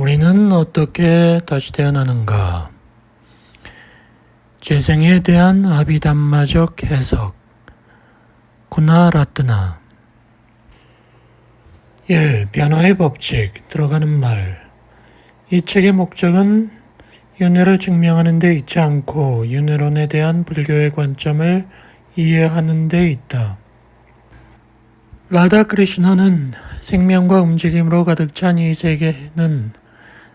우리는 어떻게 다시 태어나는가? 재생에 대한 아비담마적 해석 구나라뜨나 1. 변화의 법칙 들어가는 말 이 책의 목적은 윤회를 증명하는 데 있지 않고 윤회론에 대한 불교의 관점을 이해하는 데 있다. 라다 크리슈나는 생명과 움직임으로 가득 찬 이 세계는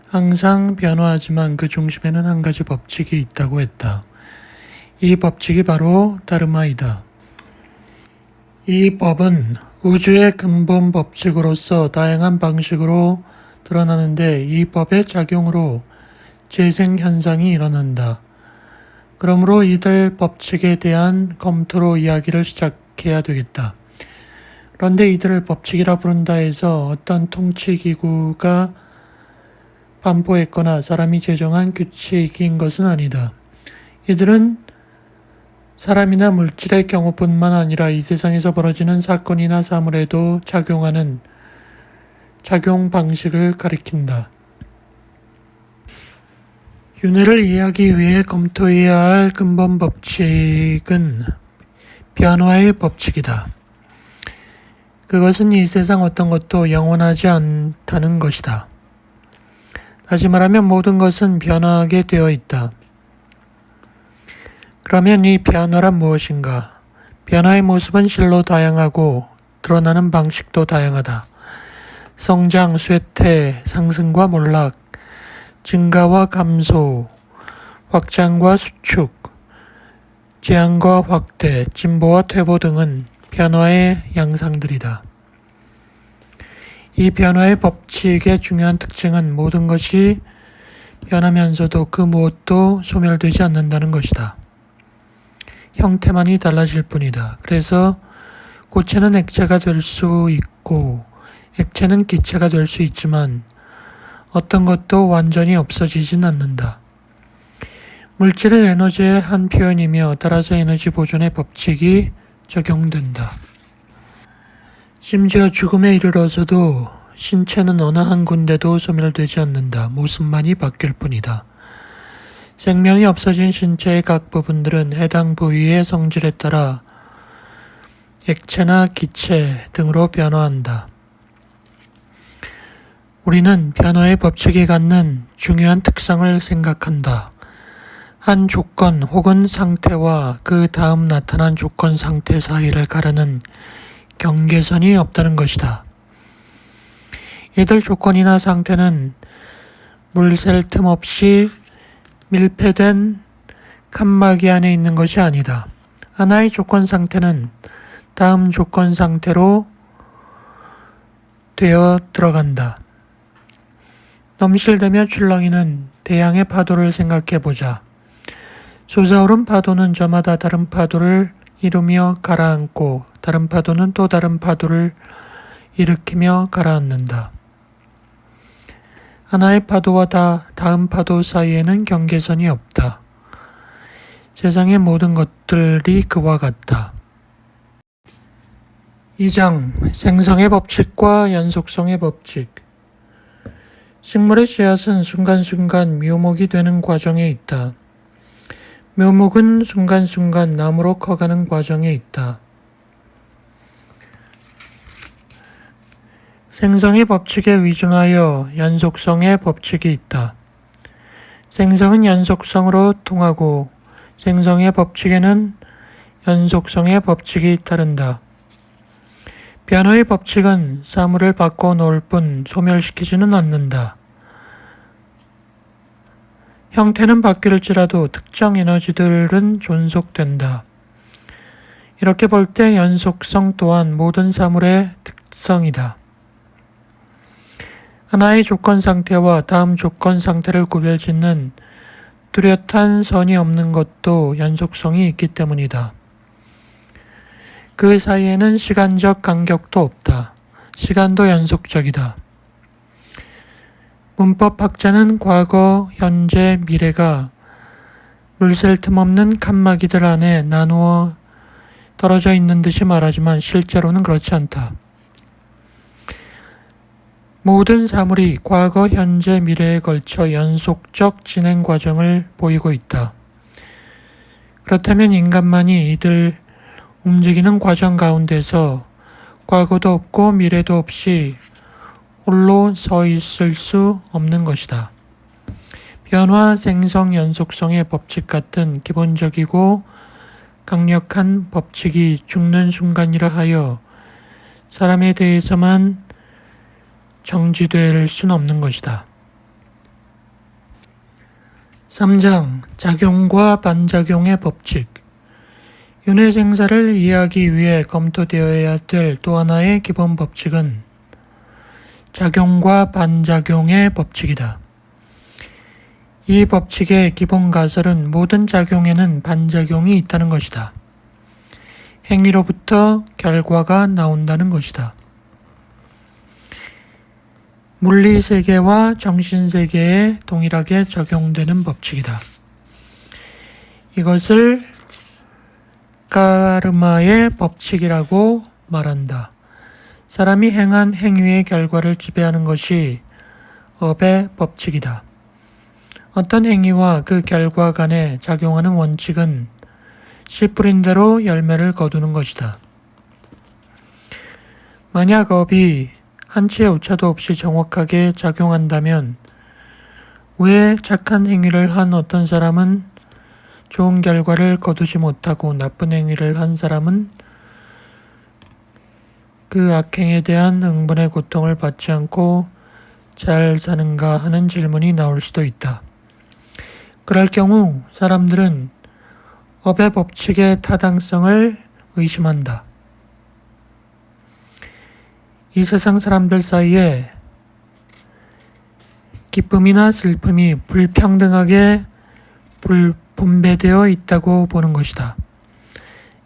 항상 변화하지만 그 중심에는 한 가지 법칙이 있다고 했다. 이 법칙이 바로 다르마이다. 이 법은 우주의 근본 법칙으로서 다양한 방식으로 드러나는데 이 법의 작용으로 재생 현상이 일어난다. 그러므로 이들 법칙에 대한 검토로 이야기를 시작해야 되겠다. 그런데 이들을 법칙이라 부른다 해서 어떤 통치기구가 반포했거나 사람이 제정한 규칙인 것은 아니다. 이들은 사람이나 물질의 경우뿐만 아니라 이 세상에서 벌어지는 사건이나 사물에도 작용하는 작용 방식을 가리킨다. 윤회를 이해하기 위해 검토해야 할 근본 법칙은 변화의 법칙이다. 그것은 이 세상 어떤 것도 영원하지 않다는 것이다. 다시 말하면 모든 것은 변화하게 되어 있다. 그러면 이 변화란 무엇인가? 변화의 모습은 실로 다양하고 드러나는 방식도 다양하다. 성장, 쇠퇴, 상승과 몰락, 증가와 감소, 확장과 수축, 제한과 확대, 진보와 퇴보 등은 변화의 양상들이다. 이 변화의 법칙의 중요한 특징은 모든 것이 변하면서도 그 무엇도 소멸되지 않는다는 것이다. 형태만이 달라질 뿐이다. 그래서 고체는 액체가 될 수 있고 액체는 기체가 될 수 있지만 어떤 것도 완전히 없어지진 않는다. 물질은 에너지의 한 표현이며 따라서 에너지 보존의 법칙이 적용된다. 심지어 죽음에 이르러서도 신체는 어느 한 군데도 소멸되지 않는다. 모습만이 바뀔 뿐이다. 생명이 없어진 신체의 각 부분들은 해당 부위의 성질에 따라 액체나 기체 등으로 변화한다. 우리는 변화의 법칙이 갖는 중요한 특성을 생각한다. 한 조건 혹은 상태와 그 다음 나타난 조건 상태 사이를 가르는 경계선이 없다는 것이다. 이들 조건이나 상태는 물샐 틈 없이 밀폐된 칸막이 안에 있는 것이 아니다. 하나의 조건 상태는 다음 조건 상태로 되어 들어간다. 넘실대며 출렁이는 대양의 파도를 생각해 보자. 솟아오른 파도는 저마다 다른 파도를 이루며 가라앉고 다른 파도는 또 다른 파도를 일으키며 가라앉는다. 하나의 파도와 다, 다음 파도 사이에는 경계선이 없다. 세상의 모든 것들이 그와 같다. 2장 생성의 법칙과 연속성의 법칙 식물의 씨앗은 순간순간 묘목이 되는 과정에 있다. 묘목은 순간순간 나무로 커가는 과정에 있다. 생성의 법칙에 의존하여 연속성의 법칙이 있다. 생성은 연속성으로 통하고 생성의 법칙에는 연속성의 법칙이 따른다. 변화의 법칙은 사물을 바꿔 놓을 뿐 소멸시키지는 않는다. 형태는 바뀔지라도 특정 에너지들은 존속된다. 이렇게 볼 때 연속성 또한 모든 사물의 특성이다. 하나의 조건 상태와 다음 조건 상태를 구별짓는 뚜렷한 선이 없는 것도 연속성이 있기 때문이다. 그 사이에는 시간적 간격도 없다. 시간도 연속적이다. 문법 학자는 과거, 현재, 미래가 물샐 틈 없는 칸막이들 안에 나누어 떨어져 있는 듯이 말하지만 실제로는 그렇지 않다. 모든 사물이 과거, 현재, 미래에 걸쳐 연속적 진행 과정을 보이고 있다. 그렇다면 인간만이 이들 움직이는 과정 가운데서 과거도 없고 미래도 없이 홀로 서 있을 수 없는 것이다. 변화, 생성, 연속성의 법칙 같은 기본적이고 강력한 법칙이 죽는 순간이라 하여 사람에 대해서만 정지될 수는 없는 것이다. 3장 작용과 반작용의 법칙 윤회 생사를 이해하기 위해 검토되어야 될 또 하나의 기본 법칙은 작용과 반작용의 법칙이다. 이 법칙의 기본 가설은 모든 작용에는 반작용이 있다는 것이다. 행위로부터 결과가 나온다는 것이다. 물리 세계와 정신 세계에 동일하게 적용되는 법칙이다. 이것을 까르마의 법칙이라고 말한다. 사람이 행한 행위의 결과를 지배하는 것이 업의 법칙이다. 어떤 행위와 그 결과 간에 작용하는 원칙은 씨 뿌린 대로 열매를 거두는 것이다. 만약 업이 한치의 오차도 없이 정확하게 작용한다면 왜 착한 행위를 한 어떤 사람은 좋은 결과를 거두지 못하고 나쁜 행위를 한 사람은 그 악행에 대한 응분의 고통을 받지 않고 잘 사는가 하는 질문이 나올 수도 있다. 그럴 경우 사람들은 업의 법칙의 타당성을 의심한다. 이 세상 사람들 사이에 기쁨이나 슬픔이 불평등하게 불, 분배되어 있다고 보는 것이다.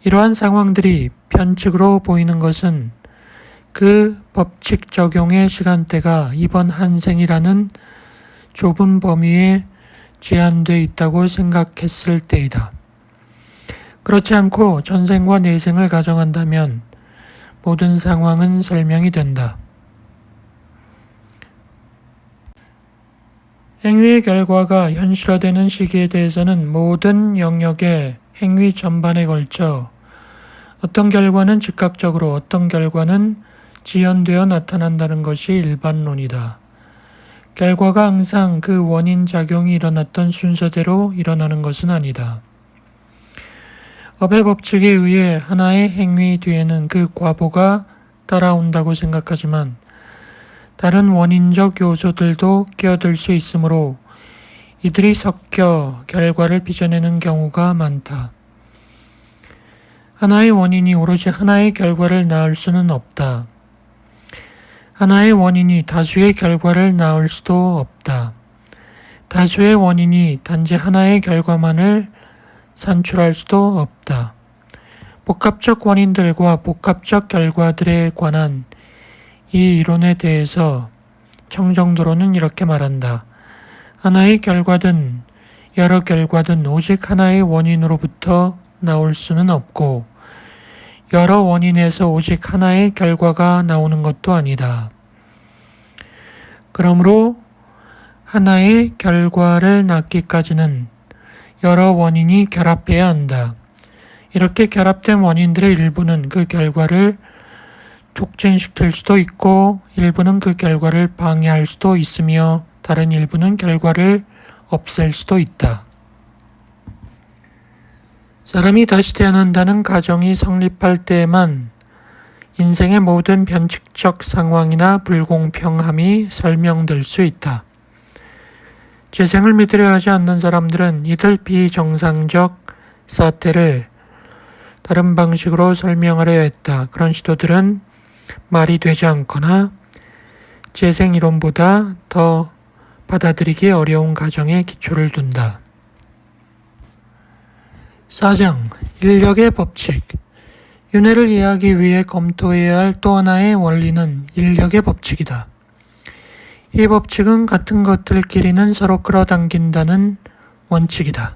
이러한 상황들이 변칙으로 보이는 것은 그 법칙 적용의 시간대가 이번 한 생이라는 좁은 범위에 제한돼 있다고 생각했을 때이다. 그렇지 않고 전생과 내생을 가정한다면 모든 상황은 설명이 된다. 행위의 결과가 현실화되는 시기에 대해서는 모든 영역의 행위 전반에 걸쳐 어떤 결과는 즉각적으로 어떤 결과는 지연되어 나타난다는 것이 일반론이다. 결과가 항상 그 원인 작용이 일어났던 순서대로 일어나는 것은 아니다. 업의 법칙에 의해 하나의 행위 뒤에는 그 과보가 따라온다고 생각하지만 다른 원인적 요소들도 끼어들 수 있으므로 이들이 섞여 결과를 빚어내는 경우가 많다. 하나의 원인이 오로지 하나의 결과를 낳을 수는 없다. 하나의 원인이 다수의 결과를 낳을 수도 없다. 다수의 원인이 단지 하나의 결과만을 산출할 수도 없다. 복합적 원인들과 복합적 결과들에 관한 이 이론에 대해서 청정도로는 이렇게 말한다. 하나의 결과든 여러 결과든 오직 하나의 원인으로부터 나올 수는 없고 여러 원인에서 오직 하나의 결과가 나오는 것도 아니다. 그러므로 하나의 결과를 낳기까지는 여러 원인이 결합해야 한다. 이렇게 결합된 원인들의 일부는 그 결과를 촉진시킬 수도 있고 일부는 그 결과를 방해할 수도 있으며 다른 일부는 결과를 없앨 수도 있다. 사람이 다시 태어난다는 가정이 성립할 때에만 인생의 모든 변칙적 상황이나 불공평함이 설명될 수 있다. 재생을 믿으려 하지 않는 사람들은 이들 비정상적 사태를 다른 방식으로 설명하려 했다. 그런 시도들은 말이 되지 않거나 재생 이론보다 더 받아들이기 어려운 가정에 기초를 둔다. 4장 인력의 법칙 윤회를 이해하기 위해 검토해야 할 또 하나의 원리는 인력의 법칙이다. 이 법칙은 같은 것들끼리는 서로 끌어당긴다는 원칙이다.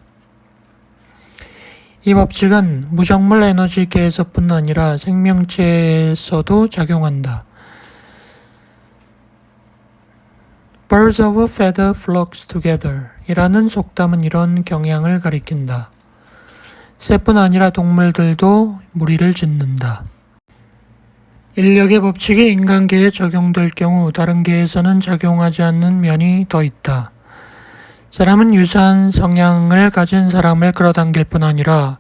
이 법칙은 무정물 에너지계에서뿐 아니라 생명체에서도 작용한다. Birds of a feather flocks together 이라는 속담은 이런 경향을 가리킨다. 새뿐 아니라 동물들도 무리를 짓는다. 인력의 법칙이 인간계에 적용될 경우 다른 계에서는 적용하지 않는 면이 더 있다. 사람은 유사한 성향을 가진 사람을 끌어당길 뿐 아니라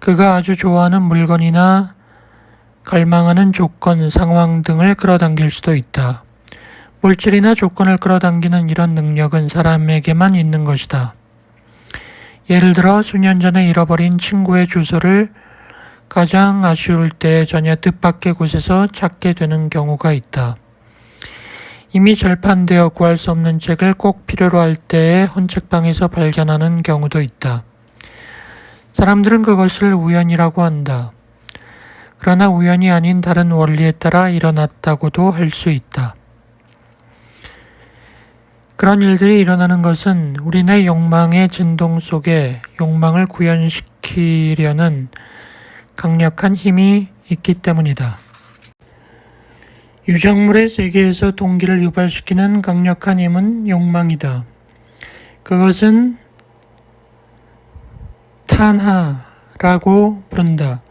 그가 아주 좋아하는 물건이나 갈망하는 조건, 상황 등을 끌어당길 수도 있다. 물질이나 조건을 끌어당기는 이런 능력은 사람에게만 있는 것이다. 예를 들어 수년 전에 잃어버린 친구의 주소를 가장 아쉬울 때 전혀 뜻밖의 곳에서 찾게 되는 경우가 있다. 이미 절판되어 구할 수 없는 책을 꼭 필요로 할 때에 헌책방에서 발견하는 경우도 있다. 사람들은 그것을 우연이라고 한다. 그러나 우연이 아닌 다른 원리에 따라 일어났다고도 할 수 있다. 그런 일들이 일어나는 것은 우리네 욕망의 진동 속에 욕망을 구현시키려는 강력한 힘이 있기 때문이다. 유정물의 세계에서 동기를 유발시키는 강력한 힘은 욕망이다. 그것은 탄하라고 부른다.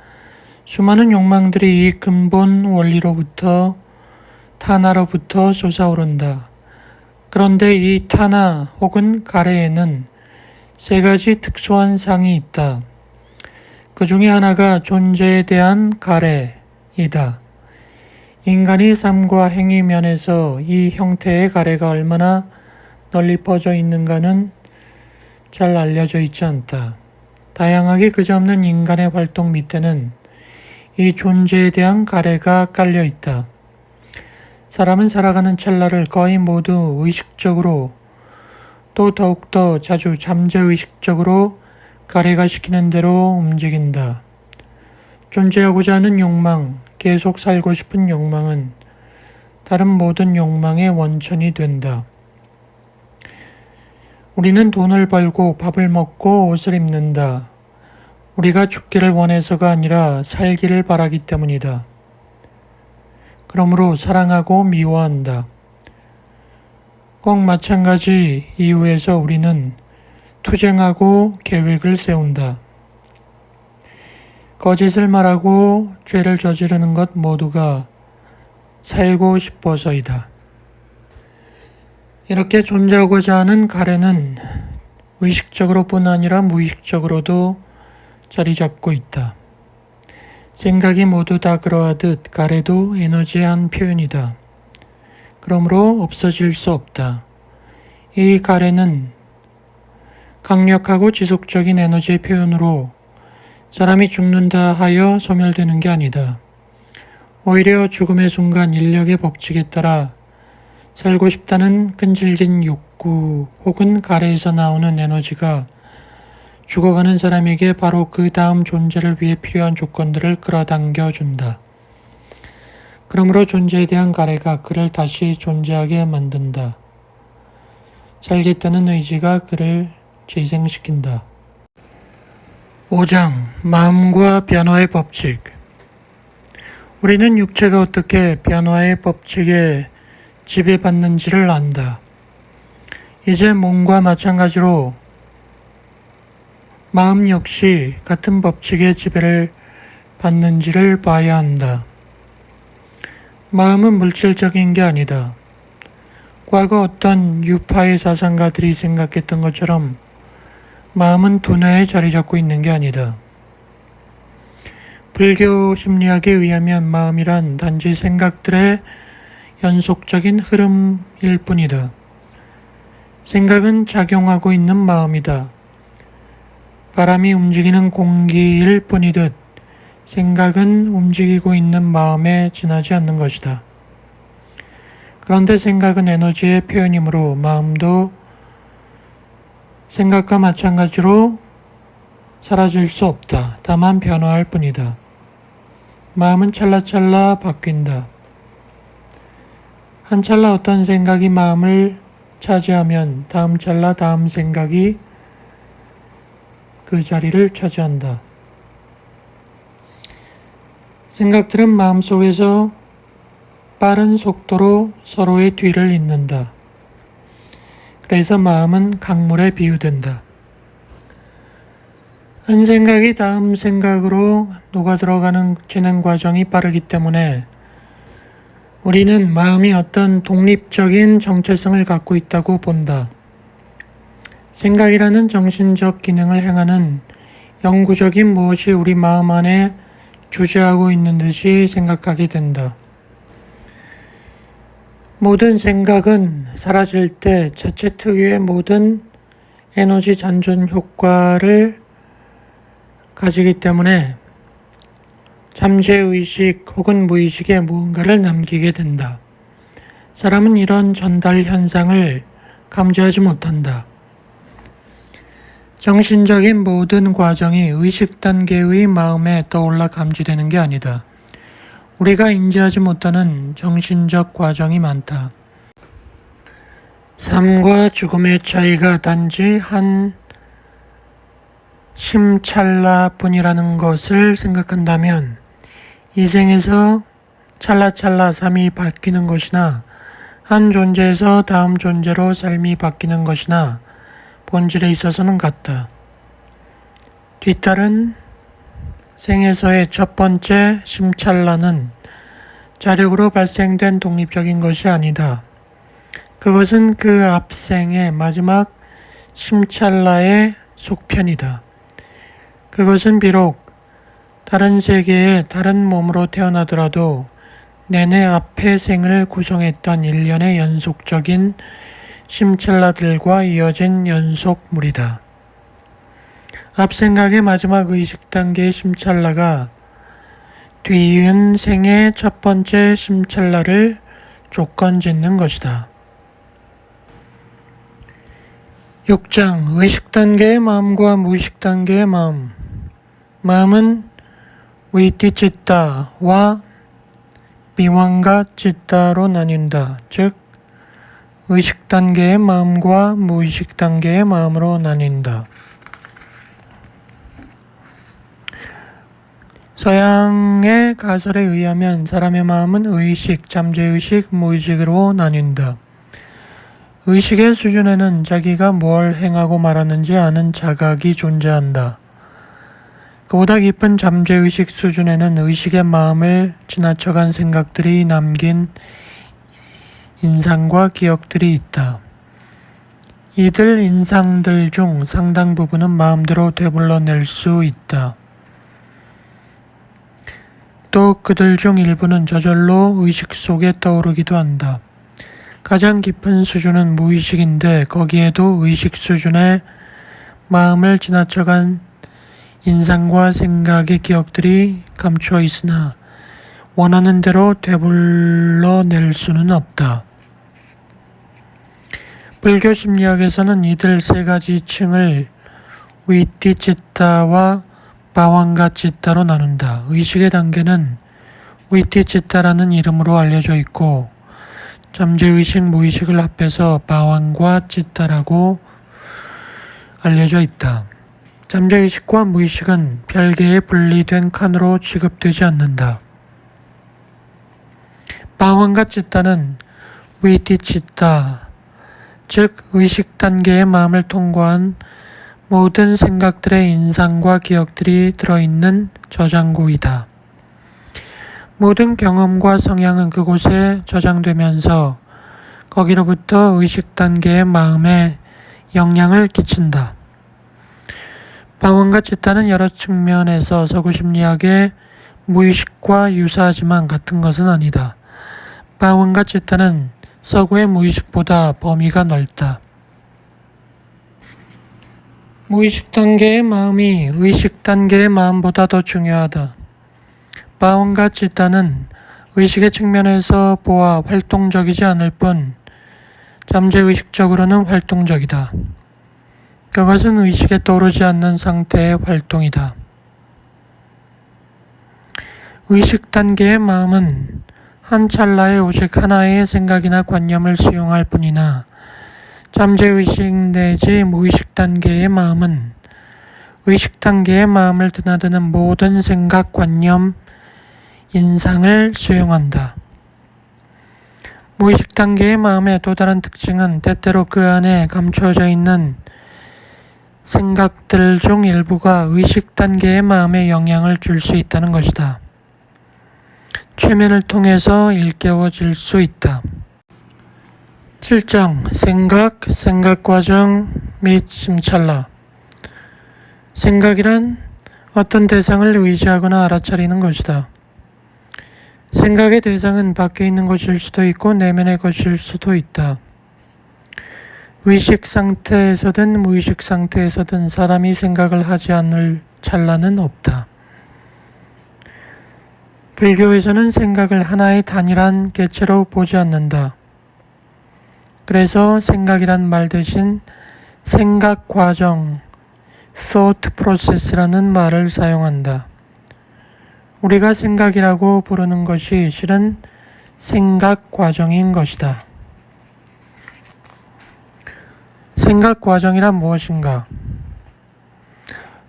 수많은 욕망들이 이 근본 원리로부터 탄하로부터 솟아오른다. 그런데 이 타나 혹은 가래에는 세 가지 특수한 상이 있다. 그 중에 하나가 존재에 대한 가래이다. 인간이 삶과 행위 면에서 이 형태의 가래가 얼마나 널리 퍼져 있는가는 잘 알려져 있지 않다. 다양하게 그저없는 인간의 활동 밑에는 이 존재에 대한 가래가 깔려 있다. 사람은 살아가는 찰나를 거의 모두 의식적으로 또 더욱더 자주 잠재의식적으로 가래가 시키는 대로 움직인다. 존재하고자 하는 욕망, 계속 살고 싶은 욕망은 다른 모든 욕망의 원천이 된다. 우리는 돈을 벌고 밥을 먹고 옷을 입는다. 우리가 죽기를 원해서가 아니라 살기를 바라기 때문이다. 그러므로 사랑하고 미워한다. 꼭 마찬가지 이유에서 우리는 투쟁하고 계획을 세운다. 거짓을 말하고 죄를 저지르는 것 모두가 살고 싶어서이다. 이렇게 존재하고자 하는 가래는 의식적으로뿐 아니라 무의식적으로도 자리 잡고 있다. 생각이 모두 다 그러하듯 가래도 에너지의 한 표현이다. 그러므로 없어질 수 없다. 이 가래는 강력하고 지속적인 에너지의 표현으로 사람이 죽는다 하여 소멸되는 게 아니다. 오히려 죽음의 순간 인력의 법칙에 따라 살고 싶다는 끈질긴 욕구 혹은 가래에서 나오는 에너지가 죽어가는 사람에게 바로 그 다음 존재를 위해 필요한 조건들을 끌어당겨 준다. 그러므로 존재에 대한 가래가 그를 다시 존재하게 만든다. 살겠다는 의지가 그를 재생시킨다. 5장 마음과 변화의 법칙 우리는 육체가 어떻게 변화의 법칙에 지배받는지를 안다. 이제 몸과 마찬가지로 마음 역시 같은 법칙의 지배를 받는지를 봐야 한다. 마음은 물질적인 게 아니다. 과거 어떤 유파의 사상가들이 생각했던 것처럼 마음은 두뇌에 자리 잡고 있는 게 아니다. 불교 심리학에 의하면 마음이란 단지 생각들의 연속적인 흐름일 뿐이다. 생각은 작용하고 있는 마음이다. 바람이 움직이는 공기일 뿐이듯 생각은 움직이고 있는 마음에 지나지 않는 것이다. 그런데 생각은 에너지의 표현이므로 마음도 생각과 마찬가지로 사라질 수 없다. 다만 변화할 뿐이다. 마음은 찰나찰나 바뀐다. 한 찰나 어떤 생각이 마음을 차지하면 다음 찰나 다음 생각이 그 자리를 차지한다. 생각들은 마음속에서 빠른 속도로 서로의 뒤를 잇는다. 그래서 마음은 강물에 비유된다. 한 생각이 다음 생각으로 녹아 들어가는 진행 과정이 빠르기 때문에 우리는 마음이 어떤 독립적인 정체성을 갖고 있다고 본다. 생각이라는 정신적 기능을 행하는 영구적인 무엇이 우리 마음 안에 주재하고 있는 듯이 생각하게 된다. 모든 생각은 사라질 때 자체 특유의 모든 에너지 잔존 효과를 가지기 때문에 잠재의식 혹은 무의식에 무언가를 남기게 된다. 사람은 이런 전달 현상을 감지하지 못한다. 정신적인 모든 과정이 의식 단계의 마음에 떠올라 감지되는 게 아니다. 우리가 인지하지 못하는 정신적 과정이 많다. 삶과 죽음의 차이가 단지 한 심찰나뿐이라는 것을 생각한다면 이 생에서 찰나찰나 삶이 바뀌는 것이나 한 존재에서 다음 존재로 삶이 바뀌는 것이나 본질에 있어서는 같다. 뒤따른 생에서의 첫 번째 심찰라는 자력으로 발생된 독립적인 것이 아니다. 그것은 그 앞생의 마지막 심찰라의 속편이다. 그것은 비록 다른 세계의 다른 몸으로 태어나더라도 내내 앞의 생을 구성했던 일련의 연속적인 심찰라들과 이어진 연속물이다. 앞 생각의 마지막 의식 단계의 심찰라가 뒤이은 생의 첫 번째 심찰라를 조건 짓는 것이다. 6장 의식 단계의 마음과 무의식 단계의 마음 마음은 위티치타와 미완가 치타로 나뉜다. 즉 의식 단계의 마음과 무의식 단계의 마음으로 나뉜다. 서양의 가설에 의하면 사람의 마음은 의식, 잠재의식, 무의식으로 나뉜다. 의식의 수준에는 자기가 뭘 행하고 말하는지 아는 자각이 존재한다. 그보다 깊은 잠재의식 수준에는 의식의 마음을 지나쳐간 생각들이 남긴 인상과 기억들이 있다. 이들 인상들 중 상당 부분은 마음대로 되불러낼 수 있다. 또 그들 중 일부는 저절로 의식 속에 떠오르기도 한다. 가장 깊은 수준은 무의식인데 거기에도 의식 수준의 마음을 지나쳐간 인상과 생각의 기억들이 감추어 있으나 원하는 대로 되불러낼 수는 없다. 불교 심리학에서는 이들 세 가지 층을 위티치타와 바왕가치타로 나눈다. 의식의 단계는 위티치타라는 이름으로 알려져 있고 잠재의식, 무의식을 합해서 바왕과 치타라고 알려져 있다. 잠재의식과 무의식은 별개의 분리된 칸으로 취급되지 않는다. 바왕과 치타는 위티치타, 즉 의식 단계의 마음을 통과한 모든 생각들의 인상과 기억들이 들어있는 저장고이다. 모든 경험과 성향은 그곳에 저장되면서 거기로부터 의식 단계의 마음에 영향을 끼친다. 방언과 치타는 여러 측면에서 서구 심리학의 무의식과 유사하지만 같은 것은 아니다. 방언과 치타는 서구의 무의식보다 범위가 넓다. 무의식 단계의 마음이 의식 단계의 마음보다 더 중요하다. 바운과 치타는 의식의 측면에서 보아 활동적이지 않을 뿐 잠재의식적으로는 활동적이다. 그것은 의식에 떠오르지 않는 상태의 활동이다. 의식 단계의 마음은 한 찰나에 오직 하나의 생각이나 관념을 수용할 뿐이나 잠재의식 내지 무의식 단계의 마음은 의식 단계의 마음을 드나드는 모든 생각, 관념, 인상을 수용한다. 무의식 단계의 마음의 또 다른 특징은 때때로 그 안에 감춰져 있는 생각들 중 일부가 의식 단계의 마음에 영향을 줄 수 있다는 것이다. 최면을 통해서 일깨워질 수 있다. 7장 생각, 생각 과정 및 심찰라 생각이란 어떤 대상을 의지하거나 알아차리는 것이다. 생각의 대상은 밖에 있는 것일 수도 있고 내면의 것일 수도 있다. 의식 상태에서든 무의식 상태에서든 사람이 생각을 하지 않을 찰나는 없다. 불교에서는 생각을 하나의 단일한 개체로 보지 않는다. 그래서 생각이란 말 대신 생각 과정, thought process라는 말을 사용한다. 우리가 생각이라고 부르는 것이 실은 생각 과정인 것이다. 생각 과정이란 무엇인가?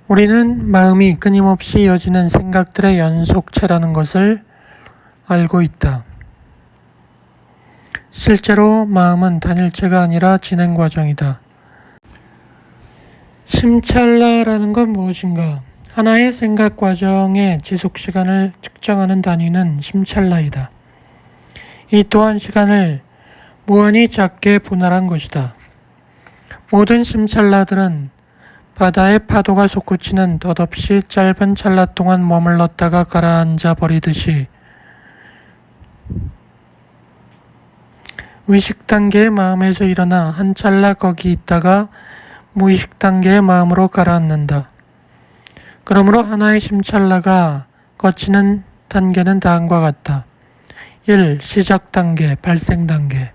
우리는 마음이 끊임없이 이어지는 생각들의 연속체라는 것을 알고 있다. 실제로 마음은 단일체가 아니라 진행 과정이다. 심찰라라는 건 무엇인가? 하나의 생각 과정의 지속 시간을 측정하는 단위는 심찰라이다. 이 또한 시간을 무한히 작게 분할한 것이다. 모든 심찰라들은 바다의 파도가 솟구치는 덧없이 짧은 찰나 동안 머물렀다가 가라앉아 버리듯이 의식 단계의 마음에서 일어나 한 찰나 거기 있다가 무의식 단계의 마음으로 가라앉는다. 그러므로 하나의 심찰나가 거치는 단계는 다음과 같다. 1. 시작 단계, 발생 단계.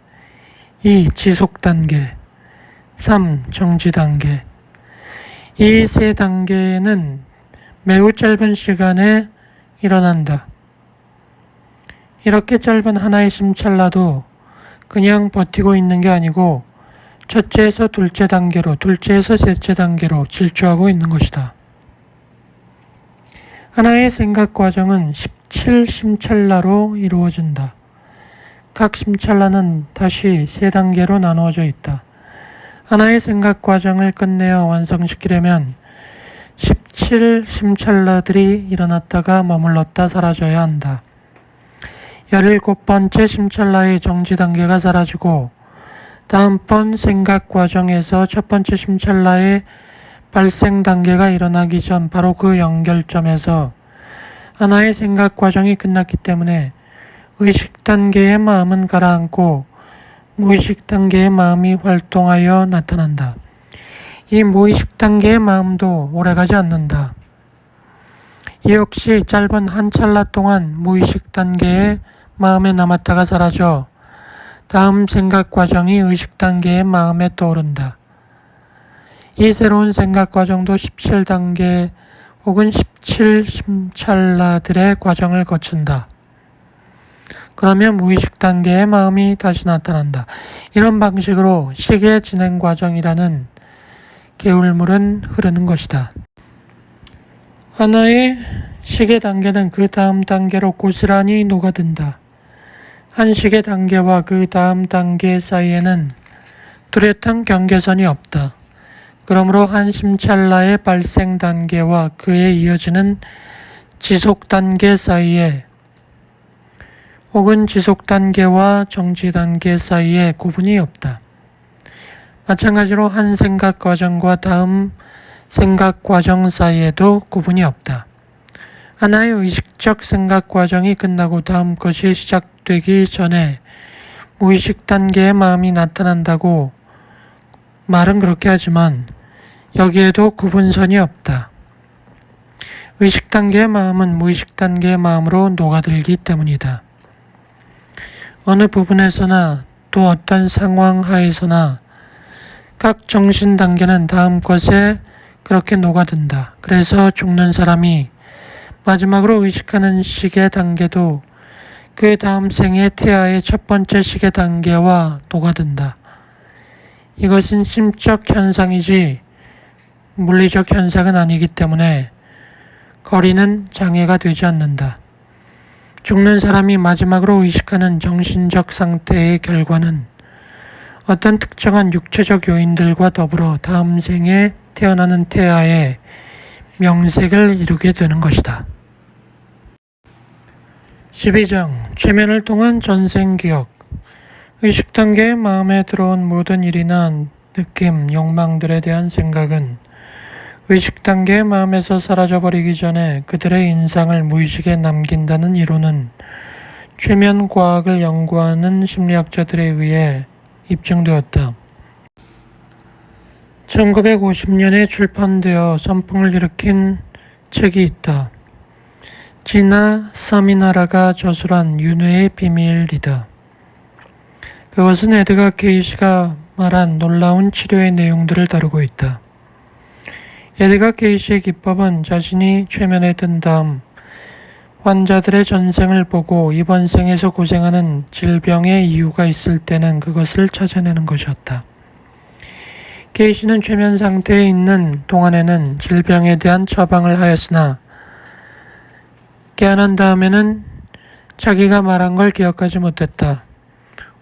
2. 지속 단계. 3. 정지 단계. 이 세 단계는 매우 짧은 시간에 일어난다. 이렇게 짧은 하나의 심찰나도 그냥 버티고 있는 게 아니고 첫째에서 둘째 단계로, 둘째에서 셋째 단계로 질주하고 있는 것이다. 하나의 생각 과정은 17심찰나로 이루어진다. 각 심찰나는 다시 세 단계로 나누어져 있다. 하나의 생각 과정을 끝내어 완성시키려면 17심찰나들이 일어났다가 머물렀다 사라져야 한다. 17번째 심찰나의 정지 단계가 사라지고 다음번 생각 과정에서 첫 번째 심찰나의 발생 단계가 일어나기 전 바로 그 연결점에서 하나의 생각 과정이 끝났기 때문에 의식 단계의 마음은 가라앉고 무의식 단계의 마음이 활동하여 나타난다. 이 무의식 단계의 마음도 오래가지 않는다. 이 역시 짧은 한 찰나 동안 무의식 단계의 마음에 남았다가 사라져 다음 생각 과정이 의식 단계의 마음에 떠오른다. 이 새로운 생각 과정도 17단계 혹은 17심찰나들의 과정을 거친다. 그러면 무의식 단계의 마음이 다시 나타난다. 이런 방식으로 시계 진행 과정이라는 개울물은 흐르는 것이다. 하나의 시계 단계는 그 다음 단계로 고스란히 녹아든다. 한 시계 단계와 그 다음 단계 사이에는 뚜렷한 경계선이 없다. 그러므로 한 심찰나의 발생 단계와 그에 이어지는 지속 단계 사이에 혹은 지속 단계와 정지 단계 사이에 구분이 없다. 마찬가지로 한 생각 과정과 다음 생각 과정 사이에도 구분이 없다. 하나의 의식적 생각 과정이 끝나고 다음 것이 시작 되기 전에 무의식 단계의 마음이 나타난다고 말은 그렇게 하지만 여기에도 구분선이 없다. 의식 단계의 마음은 무의식 단계의 마음으로 녹아들기 때문이다. 어느 부분에서나 또 어떤 상황 하에서나 각 정신 단계는 다음 것에 그렇게 녹아든다. 그래서 죽는 사람이 마지막으로 의식하는 시계 단계도 그 다음 생의 태아의 첫 번째 시계 단계와 녹아든다. 이것은 심적 현상이지 물리적 현상은 아니기 때문에 거리는 장애가 되지 않는다. 죽는 사람이 마지막으로 의식하는 정신적 상태의 결과는 어떤 특정한 육체적 요인들과 더불어 다음 생에 태어나는 태아의 명색을 이루게 되는 것이다. 12장 최면을 통한 전생 기억 의식 단계의 마음에 들어온 모든 일이나 느낌, 욕망들에 대한 생각은 의식 단계의 마음에서 사라져버리기 전에 그들의 인상을 무의식에 남긴다는 이론은 최면 과학을 연구하는 심리학자들에 의해 입증되었다. 1950년에 출판되어 선풍을 일으킨 책이 있다. 지나 사미나라가 저술한 윤회의 비밀이다. 그것은 에드가 게이시가 말한 놀라운 치료의 내용들을 다루고 있다. 에드가 게이시의 기법은 자신이 최면에 든 다음 환자들의 전생을 보고 이번 생에서 고생하는 질병의 이유가 있을 때는 그것을 찾아내는 것이었다. 게이시는 최면 상태에 있는 동안에는 질병에 대한 처방을 하였으나 깨어난 다음에는 자기가 말한 걸 기억하지 못했다.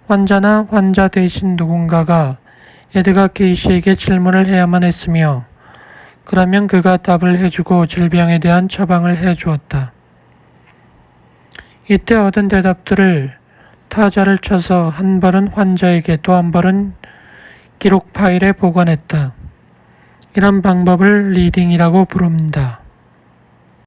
환자나 환자 대신 누군가가 에드가 게이시에게 질문을 해야만 했으며 그러면 그가 답을 해주고 질병에 대한 처방을 해주었다. 이때 얻은 대답들을 타자를 쳐서 한 벌은 환자에게 또 한 벌은 기록 파일에 보관했다. 이런 방법을 리딩이라고 부릅니다.